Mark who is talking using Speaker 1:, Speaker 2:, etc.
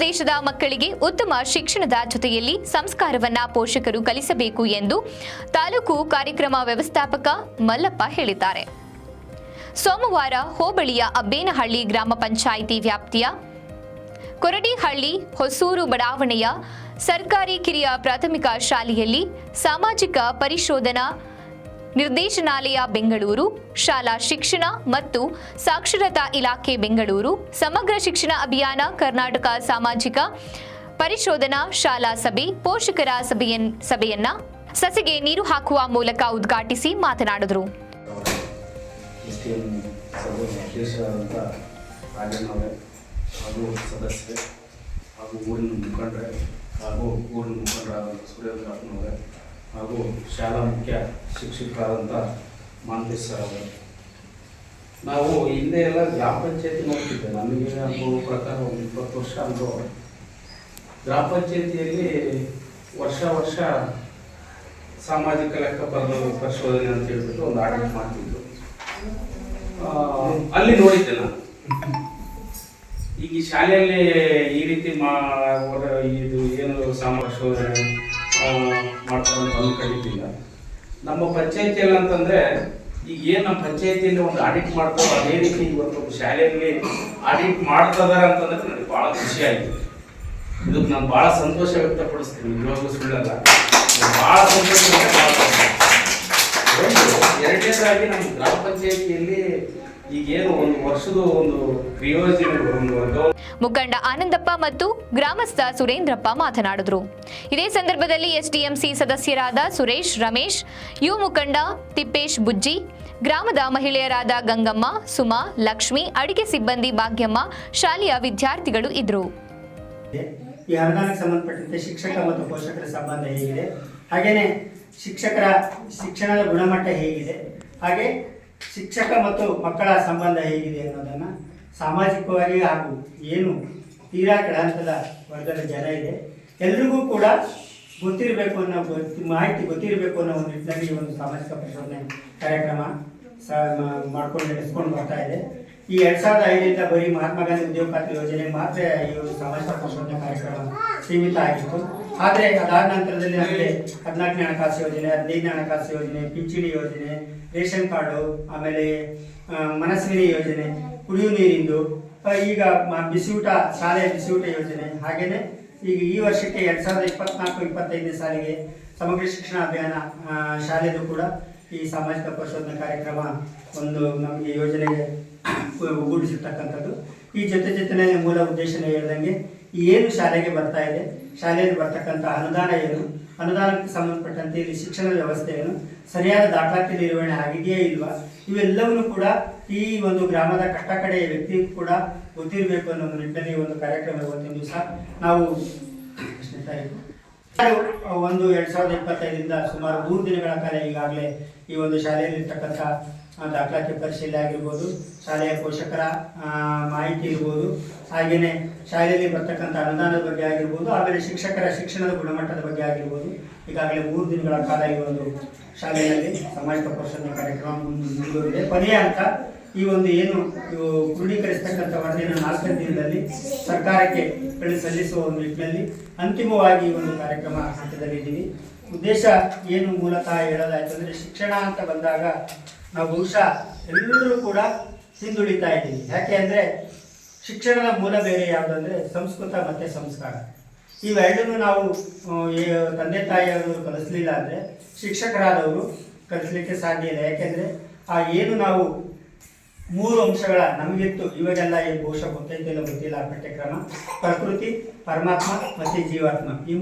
Speaker 1: ದೇಶದ ಮಕ್ಕಳಿಗೆ ಉತ್ತಮ ಶಿಕ್ಷಣದ ಜೊತೆಯಲ್ಲಿ ಸಂಸ್ಕಾರವನ್ನ ಪೋಷಕರು ಕಲಿಸಬೇಕು ಎಂದು ತಾಲೂಕು ಕಾರ್ಯಕ್ರಮ ವ್ಯವಸ್ಥಾಪಕ ಮಲ್ಲಪ್ಪ ಹೇಳಿದ್ದಾರೆ. ಸೋಮವಾರ ಹೋಬಳಿಯ ಅಬ್ಬೇನಹಳ್ಳಿ ಗ್ರಾಮ ಪಂಚಾಯಿತಿ ವ್ಯಾಪ್ತಿಯ ಕೊರಡಿಹಳ್ಳಿ ಹೊಸೂರು ಬಡಾವಣೆಯ ಸರ್ಕಾರಿ ಕಿರಿಯ ಪ್ರಾಥಮಿಕ ಶಾಲೆಯಲ್ಲಿ ಸಾಮಾಜಿಕ ಪರಿಶೋಧನಾ ನಿರ್ದೇಶನಾಲಯ ಬೆಂಗಳೂರು, ಶಾಲಾ ಶಿಕ್ಷಣ ಮತ್ತು ಸಾಕ್ಷರತಾ ಇಲಾಖೆ ಬೆಂಗಳೂರು, ಸಮಗ್ರ ಶಿಕ್ಷಣ ಅಭಿಯಾನ, ಕರ್ನಾಟಕ ಸಾಮಾಜಿಕ ಪರಿಶೋಧನಾ ಶಾಲಾ ಸಭೆ, ಪೋಷಕರ ಸಭೆಯನ್, ಸಭೆಯನ್ನ ಸಸಿಗೆ ನೀರು ಹಾಕುವ ಮೂಲಕ ಉದ್ಘಾಟಿಸಿ ಮಾತನಾಡಿದರು.
Speaker 2: ಹಾಗೂ ಊರಿನ ಮುಖಂಡರೇ ಹಾಗೂ ಊರಿನ ಸೂರ್ಯದ್ರಪ್ಪನವರೇ ಹಾಗೂ ಶಾಲಾ ಮುಖ್ಯ ಶಿಕ್ಷಕರಾದಂಥ ಮಾಂತೇಶ್ ಸರ್ ನಾವು ಹಿಂದೆ ಎಲ್ಲ ಗ್ರಾಮ ಪಂಚಾಯತಿ ನೋಡ್ತಿದ್ದೆ. ನನಗೆ ಅನುಭವ ಪ್ರಕಾರ ಒಂದು ಇಪ್ಪತ್ತು ವರ್ಷ ಅನುಭವ ಗ್ರಾಮ ಪಂಚಾಯತಿಯಲ್ಲಿ ವರ್ಷ ವರ್ಷ ಸಾಮಾಜಿಕ ಲೆಕ್ಕ ಬರೆದು ಪರಿಶೋಧನೆ ಅಂತ ಹೇಳ್ಬಿಟ್ಟು ಒಂದು ಆಡಿಟ್ ಮಾಡ್ತಿದ್ರು. ಅಲ್ಲಿ ನೋಡಿದ್ದೆ ನಾನು. ಈಗ ಈ ಶಾಲೆಯಲ್ಲಿ ಈ ರೀತಿ ಮಾ ಇದು ಏನು ಸಂಶೋಧನೆ ಮಾಡ್ತಾರೆ ಅಂತ ಅಂದ್ಕೊಂಡಿದ್ದಿಲ್ಲ ನಮ್ಮ ಪಂಚಾಯತಿಯಲ್ಲಿ ಅಂತಂದ್ರೆ, ಈಗ ಏನು ನಮ್ಮ ಪಂಚಾಯತಿಯಲ್ಲಿ ಒಂದು ಆಡಿಟ್ ಮಾಡ್ತಾರೋ ಅದೇ ರೀತಿ ಇವತ್ತು ಶಾಲೆಯಲ್ಲಿ ಆಡಿಟ್ ಮಾಡ್ತಿದ್ದಾರೆ ಅಂತಂದ್ರೆ ನನಗೆ ಭಾಳ ಖುಷಿ ಆಯಿತು. ಇದಕ್ಕೆ ನಾನು ಭಾಳ ಸಂತೋಷ ವ್ಯಕ್ತಪಡಿಸ್ತೀನಿ. ಇವಾಗ ಸುಳ್ಳಲ್ಲ. ಭಾಳ ಸಂತೋಷ ಎರಡನೇದಾಗಿ ನಮ್ಮ ಗ್ರಾಮ ಪಂಚಾಯತಿಯಲ್ಲಿ ಈಗೇನು ಒಂದು ವರ್ಷದ ಒಂದು ಪ್ರಿಯೋಜನೆ, ಒಂದು
Speaker 1: ಮುಖಂಡ ಆನಂದಪ್ಪ ಮತ್ತು ಗ್ರಾಮಸ್ಥ ಸುರೇಂದ್ರಪ್ಪ ಮಾತನಾಡಿದರು. ಇದೇ ಸಂದರ್ಭದಲ್ಲಿ ಎಸ್ಡಿಎಂಸಿ ಸದಸ್ಯರಾದ ಸುರೇಶ್, ರಮೇಶ್, ಯು ಮುಖಂಡ ತಿಪ್ಪೇಶ್ ಬುಜ್ಜಿ, ಗ್ರಾಮದ ಮಹಿಳೆಯರಾದ ಗಂಗಮ್ಮ, ಸುಮಾ, ಲಕ್ಷ್ಮಿ ಅಡಿಕೆ ಸಿಬ್ಬಂದಿ ಭಾಗ್ಯಮ್ಮ, ಶಾಲೆಯ ವಿದ್ಯಾರ್ಥಿಗಳು ಇದ್ದರು.
Speaker 3: ಇದೆ. ಈ ಅನುದಾನಕ್ಕೆ ಸಂಬಂಧಪಟ್ಟಂತೆ ಶಿಕ್ಷಕ ಮತ್ತು ಪೋಷಕರ ಸಂಬಂಧ ಹೇಗಿದೆ. ಹಾಗೆಯೇ ಶಿಕ್ಷಕರ ಶಿಕ್ಷಣದ ಗುಣಮಟ್ಟ ಹೇಗಿದೆ. ಹಾಗೆ ಶಿಕ್ಷಕ ಮತ್ತು ಮಕ್ಕಳ ಸಂಬಂಧ ಹೇಗಿದೆ ಅನ್ನೋದನ್ನು ಸಾಮಾಜಿಕವಾಗಿ ಹಾಗೂ ಏನು ತೀರಾ ಕಡಾಂತದ ವರ್ಗದ ಜನ ಇದೆ. ಎಲ್ರಿಗೂ ಕೂಡ ಗೊತ್ತಿರಬೇಕು ಅನ್ನೋ ಮಾಹಿತಿ ಗೊತ್ತಿರಬೇಕು ಅನ್ನೋ ಒಂದು ನಿಟ್ಟಿನಲ್ಲಿ ಒಂದು ಸಾಮಾಜಿಕ ಪ್ರಚೋದನೆ ಕಾರ್ಯಕ್ರಮ ಮಾಡ್ಕೊಂಡು ನಡೆಸ್ಕೊಂಡು ಬರ್ತಾ ಇದೆ. ಈ ಎರಡ್ ಸಾವಿರದ ಐದರಿಂದ ಬರೀ ಮಹಾತ್ಮ ಗಾಂಧಿ ಉದ್ಯೋಗ ಖಾತ್ರಿ ಯೋಜನೆ ಮಾತ್ರ ಈ ಒಂದು ಸಾಮಾಜಿಕ ಪ್ರಚೋದನೆ ಕಾರ್ಯಕ್ರಮ ಸೀಮಿತ ಆಗಿತ್ತು. ಆದರೆ ಅದಾದ ನಂತರದಲ್ಲಿ ನಮಗೆ ಹದಿನಾಲ್ಕನೇ ಹಣಕಾಸು ಯೋಜನೆ, ಹದಿನೈದನೇ ಹಣಕಾಸು ಯೋಜನೆ, ಪಿಂಚಣಿ ಯೋಜನೆ, ರೇಷನ್ ಕಾರ್ಡು, ಆಮೇಲೆ ಮನಸ್ವಿನಿ ಯೋಜನೆ, ಕುಡಿಯುವ ನೀರಿಂದು ಈಗ ಬಿಸಿಯೂಟ ಶಾಲೆಯ ಬಿಸಿಯೂಟ ಯೋಜನೆ. ಹಾಗೆಯೇ ಈಗ ಈ ವರ್ಷಕ್ಕೆ ಎರಡ್ ಸಾವಿರದ ಇಪ್ಪತ್ನಾಲ್ಕು, ಇಪ್ಪತ್ತೈದನೇ ಸಾಲಿಗೆ ಸಮಗ್ರ ಶಿಕ್ಷಣ ಅಭಿಯಾನ ಶಾಲೆಯದು ಕೂಡ ಈ ಸಾಮಾಜಿಕ ಪರಿಶೋಧನಾ ಕಾರ್ಯಕ್ರಮ ಒಂದು ನಮಗೆ ಯೋಜನೆಗೆ ಒಗ್ಗೂಡಿಸಿರ್ತಕ್ಕಂಥದ್ದು. ಈ ಜೊತೆ ಜೊತೆಯಲ್ಲಿ ಮೂಲ ಉದ್ದೇಶನೇ ಹೇಳ್ದಂಗೆ ಏನು ಶಾಲೆಗೆ ಬರ್ತಾ ಇದೆ, ಶಾಲೆಯಲ್ಲಿ ಬರ್ತಕ್ಕಂಥ ಅನುದಾನ ಏನು, ಅನುದಾನಕ್ಕೆ ಸಂಬಂಧಪಟ್ಟಂತೆ ಇಲ್ಲಿ ಶಿಕ್ಷಣ ವ್ಯವಸ್ಥೆ ಏನು ಸರಿಯಾದ ದಾಖಲಾತಿ ನಿರ್ವಹಣೆ ಆಗಿದೆಯೇ ಇಲ್ವಾ, ಇವೆಲ್ಲವನ್ನು ಕೂಡ ಈ ಒಂದು ಗ್ರಾಮದ ಕಟ್ಟಕಡೆಯ ವ್ಯಕ್ತಿಗೂ ಕೂಡ ಗೊತ್ತಿರಬೇಕು ಅನ್ನೋ ಒಂದು ನಿಟ್ಟಿನಲ್ಲಿ ಒಂದು ಕಾರ್ಯಕ್ರಮ ಇವತ್ತಿನ ದಿವಸ. ನಾವು ಒಂದು ಎರಡ್ ಸಾವಿರದ ಇಪ್ಪತ್ತೈದರಿಂದ ಸುಮಾರು ಮೂರು ದಿನಗಳ ಕಾಲ ಈಗಾಗಲೇ ಈ ಒಂದು ಶಾಲೆಯಲ್ಲಿ ಇರ್ತಕ್ಕಂಥ ದಾಖಲಾತಿ ಪರಿಶೀಲನೆ ಆಗಿರ್ಬೋದು, ಶಾಲೆಯ ಪೋಷಕರ ಮಾಹಿತಿ ಇರ್ಬೋದು ಹಾಗೆಯೇ ಶಾಲೆಯಲ್ಲಿ ಬರ್ತಕ್ಕಂಥ ಅನುದಾನದ ಬಗ್ಗೆ ಆಗಿರ್ಬೋದು, ಆಮೇಲೆ ಶಿಕ್ಷಕರ ಶಿಕ್ಷಣದ ಗುಣಮಟ್ಟದ ಬಗ್ಗೆ ಆಗಿರ್ಬೋದು, ಈಗಾಗಲೇ ಮೂರು ದಿನಗಳ ಕಾಲ ಈ ಒಂದು ಶಾಲೆಯಲ್ಲಿ ಸಾಮಾಜಿಕ ಪರಿಶೋಧನೆ ಕಾರ್ಯಕ್ರಮ ಮುಂದ್- ಮುಂದುವರಿದೆ ಕೊನೆಯ ಹಂತ, ಈ ಒಂದು ಏನು, ಇವು ಕ್ರೋಢೀಕರಿಸ್ತಕ್ಕಂಥ ವರದಿಯನ್ನು ನಾಲ್ಕನೇ ದಿನದಲ್ಲಿ ಸರ್ಕಾರಕ್ಕೆ ಸಲ್ಲಿಸುವ ಒಂದು ನಿಟ್ಟಿನಲ್ಲಿ ಅಂತಿಮವಾಗಿ ಈ ಒಂದು ಕಾರ್ಯಕ್ರಮ ಹಂತದಲ್ಲಿದ್ದೀವಿ. ಉದ್ದೇಶ ಏನು ಮೂಲತಃ ಹೇಳೋದಾಯ್ತು ಅಂದರೆ ಶಿಕ್ಷಣ ಅಂತ ಬಂದಾಗ ನಾವು ಬಹುಶಃ ಎಲ್ಲರೂ ಕೂಡ ಹಿಂದುಳಿತಾ ಇದ್ದೀವಿ. ಯಾಕೆ ಅಂದರೆ ಶಿಕ್ಷಣದ ಮೂಲ ಬೇರೆ ಯಾವುದಂದ್ರೆ ಸಂಸ್ಕೃತ ಮತ್ತು ಸಂಸ್ಕಾರ. ಇವೆರಡನ್ನೂ ನಾವು ತಂದೆ ತಾಯಿಯವರು ಕಲಿಸ್ಲಿಲ್ಲ ಅಂದರೆ ಶಿಕ್ಷಕರಾದವರು ಕಲಿಸ್ಲಿಕ್ಕೆ ಸಾಧ್ಯ ಇಲ್ಲ. ಯಾಕೆಂದರೆ ಆ ಏನು ನಾವು ಮೂರು ಅಂಶಗಳ ನಮಗಿತ್ತು. ಇವಾಗೆಲ್ಲ ಏನು ಬಹುಶಃ ಗೊತ್ತೈತಿಲ್ಲ ಗೊತ್ತಿಲ್ಲ. ಪಠ್ಯಕ್ರಮ, ಪ್ರಕೃತಿ, ಪರಮಾತ್ಮ ಮತ್ತು ಜೀವಾತ್ಮ. ಈ